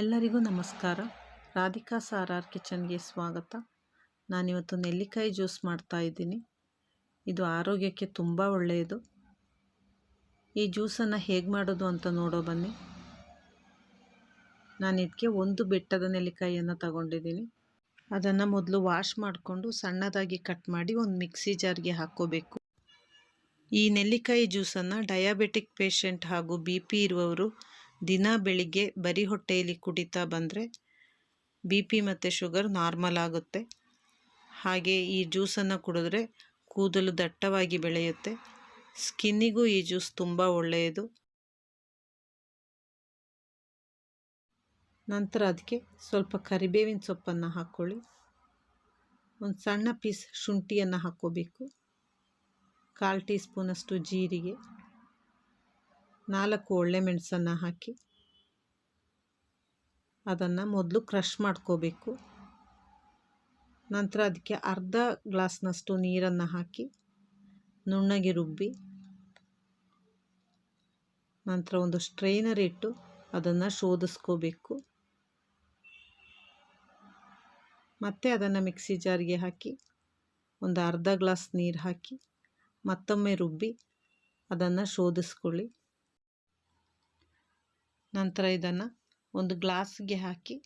ಎಲ್ಲರಿಗೂ ನಮಸ್ಕಾರ. ರಾಧಿಕಾ ಸಾರಾರ್ ಕಿಚನ್ಗೆ ಸ್ವಾಗತ. ನಾನಿವತ್ತು ನೆಲ್ಲಿಕಾಯಿ ಜ್ಯೂಸ್ ಮಾಡ್ತಾ ಇದ್ದೀನಿ. ಇದು ಆರೋಗ್ಯಕ್ಕೆ ತುಂಬ ಒಳ್ಳೆಯದು. ಈ ಜ್ಯೂಸನ್ನು ಹೇಗೆ ಮಾಡೋದು ಅಂತ ನೋಡೋ ಬನ್ನಿ. ನಾನು ಇದಕ್ಕೆ ಒಂದು ಬೆಟ್ಟದ ನೆಲ್ಲಿಕಾಯಿಯನ್ನು ತಗೊಂಡಿದ್ದೀನಿ. ಅದನ್ನು ಮೊದಲು ವಾಶ್ ಮಾಡಿಕೊಂಡು ಸಣ್ಣದಾಗಿ ಕಟ್ ಮಾಡಿ ಒಂದು ಮಿಕ್ಸಿ ಜಾರ್ಗೆ ಹಾಕ್ಕೋಬೇಕು. ಈ ನೆಲ್ಲಿಕಾಯಿ ಜ್ಯೂಸನ್ನು ಡಯಾಬೆಟಿಕ್ ಪೇಷಂಟ್ ಹಾಗೂ ಬಿ ಪಿ ಇರುವವರು ದಿನ ಬೆಳಿಗ್ಗೆ ಬರೀ ಹೊಟ್ಟೆಯಲ್ಲಿ ಕುಡಿತಾ ಬಂದರೆ ಬಿ ಪಿ ಮತ್ತು ಶುಗರ್ ನಾರ್ಮಲ್ ಆಗುತ್ತೆ. ಹಾಗೆ ಈ ಜ್ಯೂಸನ್ನು ಕುಡಿದ್ರೆ ಕೂದಲು ದಟ್ಟವಾಗಿ ಬೆಳೆಯುತ್ತೆ. ಸ್ಕಿನ್ನಿಗೂ ಈ ಜ್ಯೂಸ್ ತುಂಬ ಒಳ್ಳೆಯದು. ನಂತರ ಅದಕ್ಕೆ ಸ್ವಲ್ಪ ಕರಿಬೇವಿನ ಸೊಪ್ಪನ್ನು ಹಾಕ್ಕೊಳ್ಳಿ ಒಂದು ಸಣ್ಣ ಪೀಸ್ ಶುಂಠಿಯನ್ನು ಹಾಕ್ಕೋಬೇಕು. ಕಾಲು ಟೀ ಸ್ಪೂನಷ್ಟು ಜೀರಿಗೆ. ನಾಲ್ಕು ಒಳ್ಳೆ ಮೆಣಸನ್ನು ಹಾಕಿ ಅದನ್ನು ಮೊದಲು ಕ್ರಷ್ ಮಾಡ್ಕೋಬೇಕು. ನಂತರ ಅದಕ್ಕೆ ಅರ್ಧ ಗ್ಲಾಸ್ನಷ್ಟು ನೀರನ್ನು ಹಾಕಿ ನುಣ್ಣಗೆ ರುಬ್ಬಿ ನಂತರ ಒಂದು ಸ್ಟ್ರೈನರ್ ಇಟ್ಟು ಅದನ್ನು ಶೋಧಿಸ್ಕೋಬೇಕು. ಮತ್ತೆ ಅದನ್ನು ಮಿಕ್ಸಿ ಜಾರ್ಗೆ ಹಾಕಿ ಒಂದು ಅರ್ಧ ಗ್ಲಾಸ್ ನೀರು ಹಾಕಿ ಮತ್ತೊಮ್ಮೆ ರುಬ್ಬಿ ಅದನ್ನು ಶೋಧಿಸ್ಕೊಳ್ಳಿ. ನಂತರ ಇದನ್ನು ಒಂದು ಗ್ಲಾಸ್ಗೆ ಹಾಕಿ,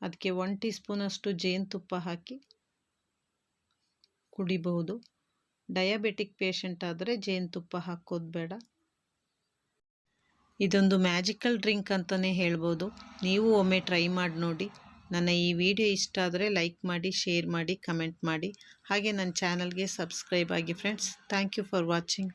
ಅದಕ್ಕೆ ಒನ್ ಟೀ ಸ್ಪೂನಷ್ಟು ಜೇನುತುಪ್ಪ ಹಾಕಿ ಕುಡಿಬಹುದು. ಡಯಾಬೆಟಿಕ್ ಪೇಷಂಟ್ ಆದರೆ ಜೇನುತುಪ್ಪ ಹಾಕೋದು ಬೇಡ. ಇದೊಂದು ಮ್ಯಾಜಿಕಲ್ ಡ್ರಿಂಕ್ ಅಂತಲೇ ಹೇಳ್ಬೋದು. ನೀವು ಒಮ್ಮೆ ಟ್ರೈ ಮಾಡಿ ನೋಡಿ. ನನ್ನ ಈ ವಿಡಿಯೋ ಇಷ್ಟ ಆದರೆ ಲೈಕ್ ಮಾಡಿ, ಶೇರ್ ಮಾಡಿ, ಕಮೆಂಟ್ ಮಾಡಿ. ಹಾಗೆ ನನ್ನ ಚಾನಲ್ಗೆ ಸಬ್ಸ್ಕ್ರೈಬ್ ಆಗಿ friends, thank you for watching.